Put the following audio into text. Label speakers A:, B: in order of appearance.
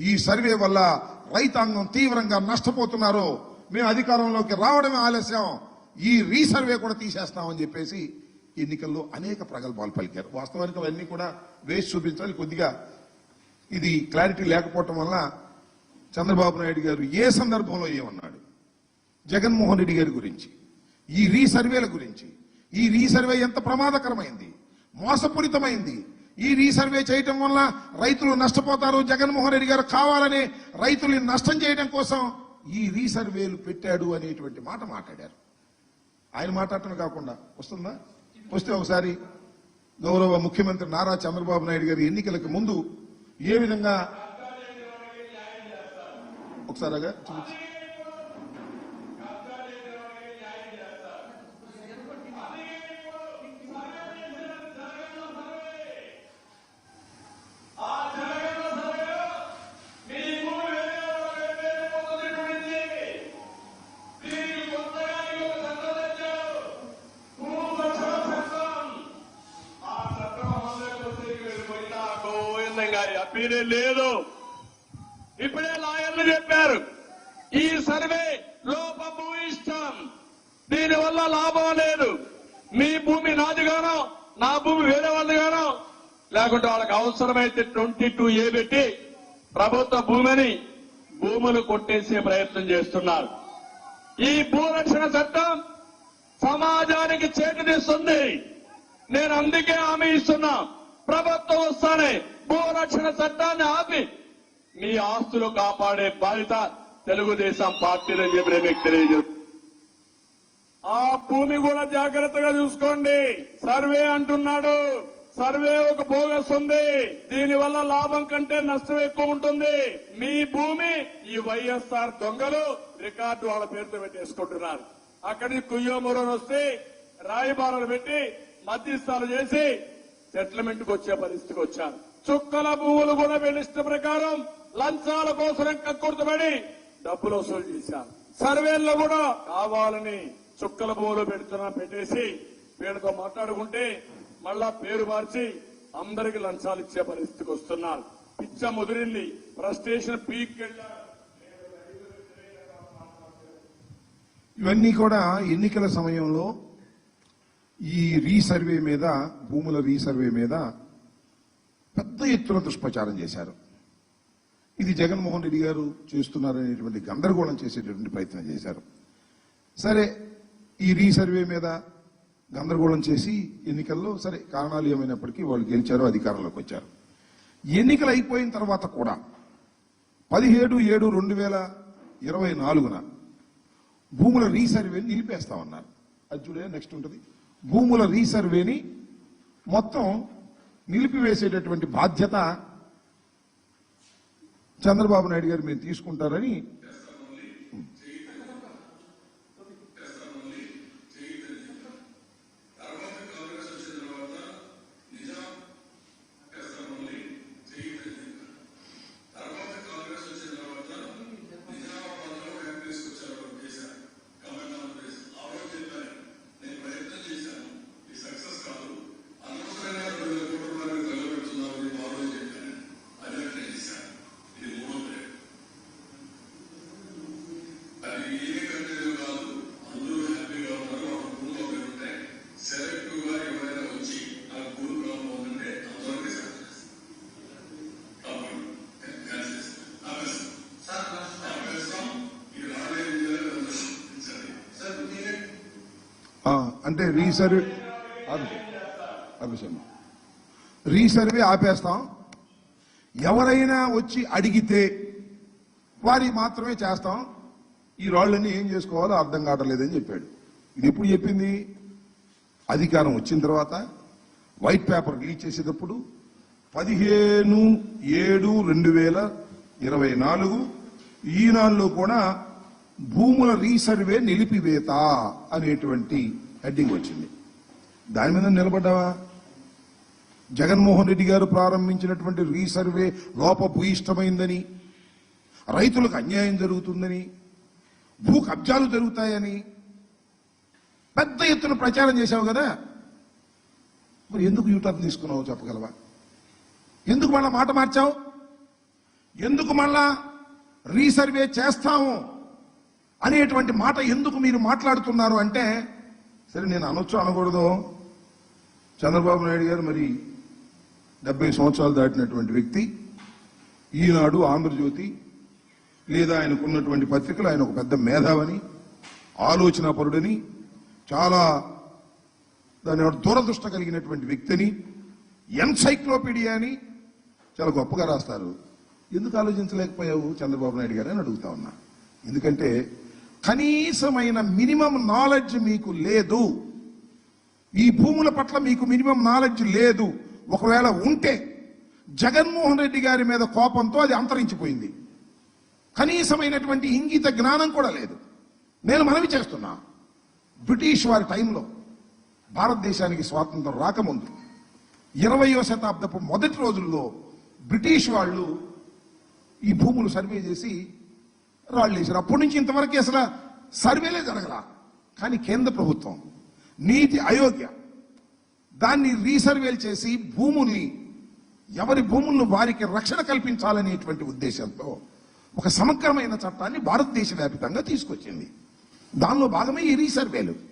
A: ఈ సర్వే వల్ల రైతాంగం తీవ్రంగా నష్టపోతున్నారు. మేము అధికారంలోకి రావడమే ఆలస్యం. ఈ రీసర్వే కూడా తీసేస్తామని చెప్పేసి ఎన్నికల్లో అనేక ప్రగల్భాలు పలికారు. వాస్తవానికి అవన్నీ కూడా వేసి చూపించాలి. కొద్దిగా ఇది క్లారిటీ లేకపోవటం వల్ల చంద్రబాబు నాయుడు గారు ఏ సందర్భంలో ఏమన్నాడు? జగన్మోహన్ రెడ్డి గారి గురించి. ఈ రీసర్వేల గురించి. ఈ రీసర్వే ఎంత ప్రమాదకరమైంది? మోసపూరితమైంది? ఈ రీసర్వే చేయటం వల్ల రైతులు నష్టపోతారు. జగన్మోహన్ రెడ్డి గారు కావాలని రైతుల్ని నష్టం చేయడం కోసం ఈ రీసర్వేలు పెట్టాడు అనేటువంటి మాట మాట్లాడారు. ఆయన మాట్లాడటం కాకుండా వస్తుందా? వస్తే ఒకసారి గౌరవ ముఖ్యమంత్రి నారా చంద్రబాబు నాయుడు గారి ఎన్నికలకు ముందు ఏ విధంగా ఒకసారిగా చూపించు.
B: గారి అప్పీలే లేదు. ఇప్పుడే లాయర్లు చెప్పారు ఈ సర్వే లోపభూయిష్టం దీని వల్ల లాభం లేదు. మీ భూమి నాదిగానో నా భూమి వేరే వాళ్ళదిగానో లేకుంటే వాళ్ళకి అవసరమైతే ట్వంటీ టూ ఏ పెట్టి ప్రభుత్వ భూమిని భూములు కొట్టేసే ప్రయత్నం చేస్తున్నారు. ఈ భూరక్షణ చట్టం సమాజానికి చేటునిస్తుంది నేను అందుకే హామీ ఇస్తున్నా. ప్రభుత్వం వస్తానే. భూరక్షణ చట్టాన్ని ఆపి. మీ ఆస్తులు కాపాడే బాధ్యత తెలుగుదేశం పార్టీలని చెప్పి నేను మీకు ఆ భూమి కూడా జాగ్రత్తగా చూసుకోండి. సర్వే అంటున్నాడు. సర్వే ఒక బోగస్ ఉంది. దీని వల్ల లాభం కంటే నష్టం ఎక్కువ ఉంటుంది. మీ భూమి ఈ వైఎస్ఆర్ దొంగలు రికార్డు వాళ్ళ పేరుతో పెట్టేసుకుంటున్నారు. అక్కడికి కుయ్యోమూరని వస్తే రాయబారాలు పెట్టి మధ్యస్థాలు చేసి సెటిల్మెంట్కు వచ్చే పరిస్థితికి వచ్చారు. చుక్కల భూములు కూడా వీళ్ళ ఇష్ట ప్రకారం లంచాల కోసం కక్కుర్తబడి డబ్బులు వసూలు చేశారు. సర్వేల్లో కూడా కావాలని చుక్కల భూములు పెడుతున్నా పెట్టేసి వీళ్ళతో మాట్లాడుకుంటే మళ్ళా పేరు మార్చి అందరికి లంచాలు ఇచ్చే పరిస్థితికి వస్తున్నారు. పిచ్చ ముదిరింది. ఫ్రస్ట్రేషన్ పీక్
A: ఇవన్నీ కూడా ఎన్నికల సమయంలో ఈ రీసర్వే మీద భూముల రీసర్వే మీద పెద్ద ఎత్తున దుష్ప్రచారం చేశారు. ఇది జగన్మోహన్ రెడ్డి గారు చేస్తున్నారనేటువంటి గందరగోళం చేసేటటువంటి ప్రయత్నం చేశారు. సరే ఈ రీసర్వే మీద గందరగోళం చేసి ఎన్నికల్లో సరే కారణాలు ఏమైనప్పటికీ వాళ్ళు గెలిచారు అధికారంలోకి వచ్చారు. ఎన్నికలు అయిపోయిన తర్వాత కూడా పదిహేడు ఏడు రెండు వేల ఇరవై నాలుగున భూముల రీసర్వేని నిలిపేస్తామన్నారు అది చూడే నెక్స్ట్ ఉంటుంది. భూముల రీసర్వేని మొత్తం నిలిపివేసేటటువంటి బాధ్యత చంద్రబాబు నాయుడు గారు మీరు తీసుకుంటారని అంటే రీసర్వే ఆగు- రీసర్వే ఆపేస్తాం. ఎవరైనా వచ్చి అడిగితే వారి మాత్రమే చేస్తాం. ఈ రాళ్ళన్నీ ఏం చేసుకోవాలో అర్థం కావట్లేదని చెప్పాడు. ఇది ఎప్పుడు చెప్పింది? అధికారం వచ్చిన తర్వాత వైట్ పేపర్ రిలీజ్ చేసేటప్పుడు పదిహేను ఏడు రెండు వేల ఇరవై నాలుగు ఈనాడులో కూడా భూముల రీసర్వే నిలిపివేత అనేటువంటి హెడ్డింగ్ వచ్చింది. దాని మీద నిలబడ్డావా? జగన్మోహన్ రెడ్డి గారు ప్రారంభించినటువంటి రీసర్వే లోపభూయిష్టమైందని రైతులకు అన్యాయం జరుగుతుందని భూ కబ్జాలు జరుగుతాయని పెద్ద ఎత్తున ప్రచారం చేశావు కదా? మరి ఎందుకు యూటర్న్ తీసుకున్నావు చెప్పగలవా? ఎందుకు మళ్ళా మాట మార్చావు? ఎందుకు మళ్ళా రీసర్వే చేస్తాము అనేటువంటి మాట ఎందుకు మీరు మాట్లాడుతున్నారు అంటే సరే నేను అనొచ్చు అనకూడదు. చంద్రబాబు నాయుడు గారు మరి డెబ్బై సంవత్సరాలు దాటినటువంటి వ్యక్తి. ఈనాడు ఆంధ్రజ్యోతి లేదా ఆయనకున్నటువంటి పత్రికలు ఆయన ఒక పెద్ద మేధావని ఆలోచనాపరుడని చాలా దాని దురదృష్ట కలిగినటువంటి వ్యక్తిని ఎన్సైక్లోపీడియా అని చాలా గొప్పగా రాస్తారు. ఎందుకు ఆలోచించలేకపోయావు చంద్రబాబు నాయుడు గారు అని అడుగుతా ఉన్నా. ఎందుకంటే కనీసమైన మినిమం నాలెడ్జ్ మీకు లేదు. ఈ భూముల పట్ల మీకు మినిమం నాలెడ్జ్ లేదు. ఒకవేళ ఉంటే జగన్మోహన్ రెడ్డి గారి మీద కోపంతో అది అంతరించిపోయింది. కనీసమైనటువంటి ఇంగిత జ్ఞానం కూడా లేదు. నేను మనవి చేస్తున్నా. బ్రిటిష్ వారి టైంలో భారతదేశానికి స్వాతంత్రం రాకముందు ఇరవయో శతాబ్దపు మొదటి రోజుల్లో బ్రిటిష్ వాళ్ళు ఈ భూములు సర్వే చేసి రాళ్ళు వేసారు అప్పటి నుంచి ఇంతవరకు అసలు సర్వేలే జరగల. కానీ కేంద్ర ప్రభుత్వం నీతి అయోగ్య దాన్ని రీసర్వేలు చేసి భూముల్ని ఎవరి భూములను వారికి రక్షణ కల్పించాలనేటువంటి ఉద్దేశంతో ఒక సమగ్రమైన చట్టాన్ని భారతదేశ వ్యాప్తంగా తీసుకొచ్చింది. దానిలో భాగమే ఈ రీసర్వేలు.